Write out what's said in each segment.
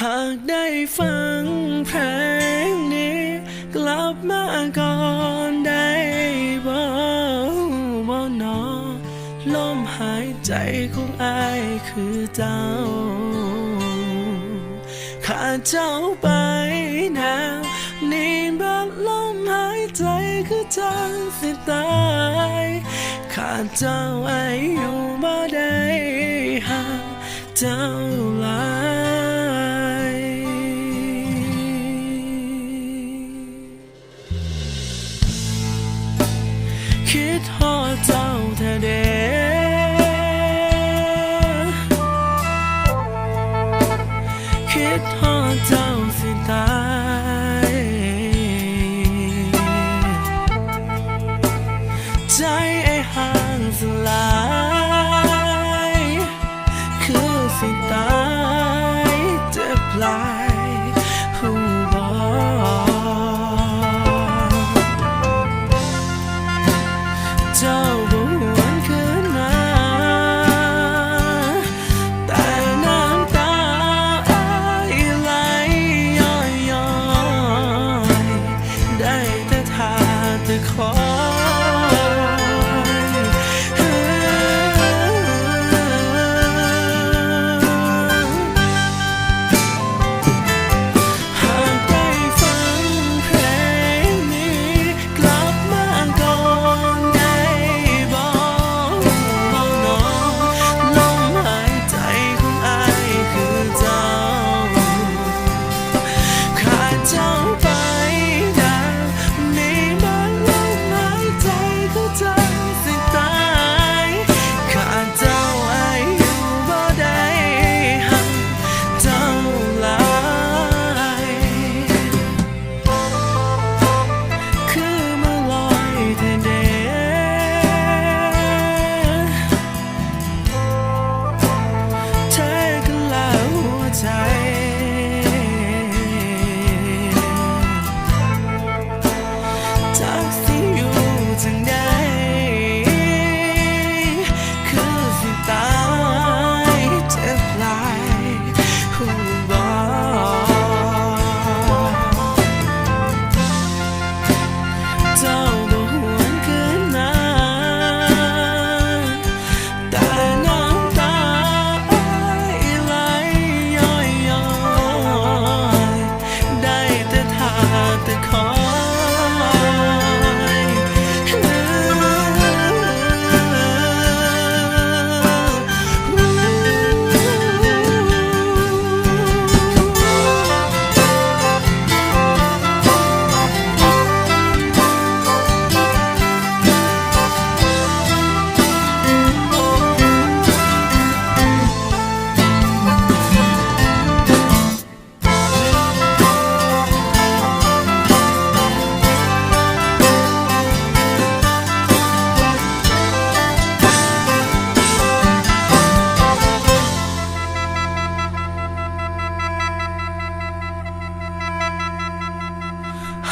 หากได้ฟังเพลงนี้ กลับมาก่อนได้บ่บ่นอลมหายใจของอายคือเจ้า ขาดเจ้าไปแล้วนี่บัดลมหายใจคือจังสิตายขาดเจ้าไอายุบ่ได้หาเจ้า สิ ขอ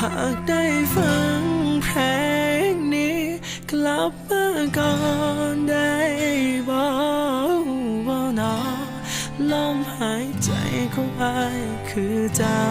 หากได้ฟังเพลงนี้ กลับมาก่อนได้บอกว่านอลมหายใจของอายคือเจ้า